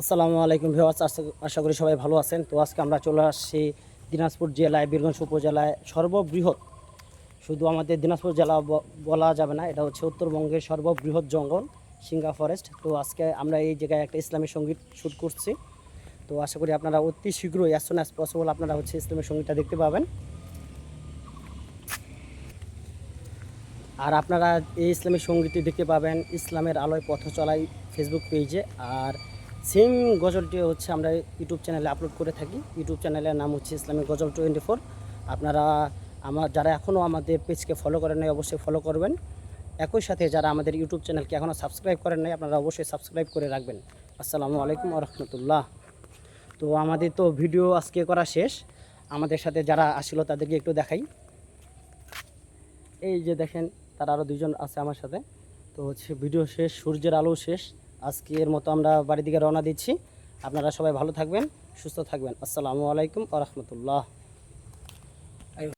আসসালামু আলাইকুম ভিওয়ার্স আশা করি সবাই ভালো আছেন। তো আজকে আমরা চলে আসছি দিনাজপুর জেলায়, বীরগঞ্জ উপজেলায় সর্ববৃহৎ। শুধু আমাদের দিনাজপুর জেলা বলা যাবে না, এটা হচ্ছে উত্তরবঙ্গের সর্ববৃহৎ জঙ্গল সিঙ্গা ফরেস্ট তো আজকে আমরা এই জায়গায় একটা ইসলামী সংগীত শ্যুট করছি। তো আশা করি আপনারা অতি শীঘ্রই অ্যাজ সুন অ্যাজ পসিবল আপনারা হচ্ছে ইসলামী সঙ্গীতটা দেখতে পাবেন। আর আপনারা এই ইসলামী সঙ্গীতটি দেখতে পাবেন ইসলামের আলোয় পথ চলাই ফেসবুক পেজে আর সেম গজলটি হচ্ছে আমরা ইউটিউব চ্যানেলে আপলোড করে থাকি। ইউটিউব চ্যানেলের নাম হচ্ছে ইসলামী গজল টোয়েন্টি ফোর। আপনারা আমার, যারা এখনও আমাদের পেজকে ফলো করেন নাই, অবশ্যই ফলো করবেন। একই সাথে যারা আমাদের ইউটিউব চ্যানেলকে এখনও সাবস্ক্রাইব করেন নাই, আপনারা অবশ্যই সাবস্ক্রাইব করে রাখবেন। আসসালামু আলাইকুম রহমতুল্লাহ। তো আমাদের তো ভিডিও আজকে করা শেষ। আমাদের সাথে যারা আসলো, তাদেরকে একটু দেখাই। এই যে দেখেন, তারা আরও দুজন আছে আমার সাথে। তো হচ্ছে ভিডিও শেষ, সূর্যের আলো শেষ। আজকের মতো আমরা বাড়ির দিকে রওনা দিচ্ছি। আপনারা সবাই ভালো থাকবেন, সুস্থ থাকবেন। আসসালামু আলাইকুম আ রহমতুল্লাহ।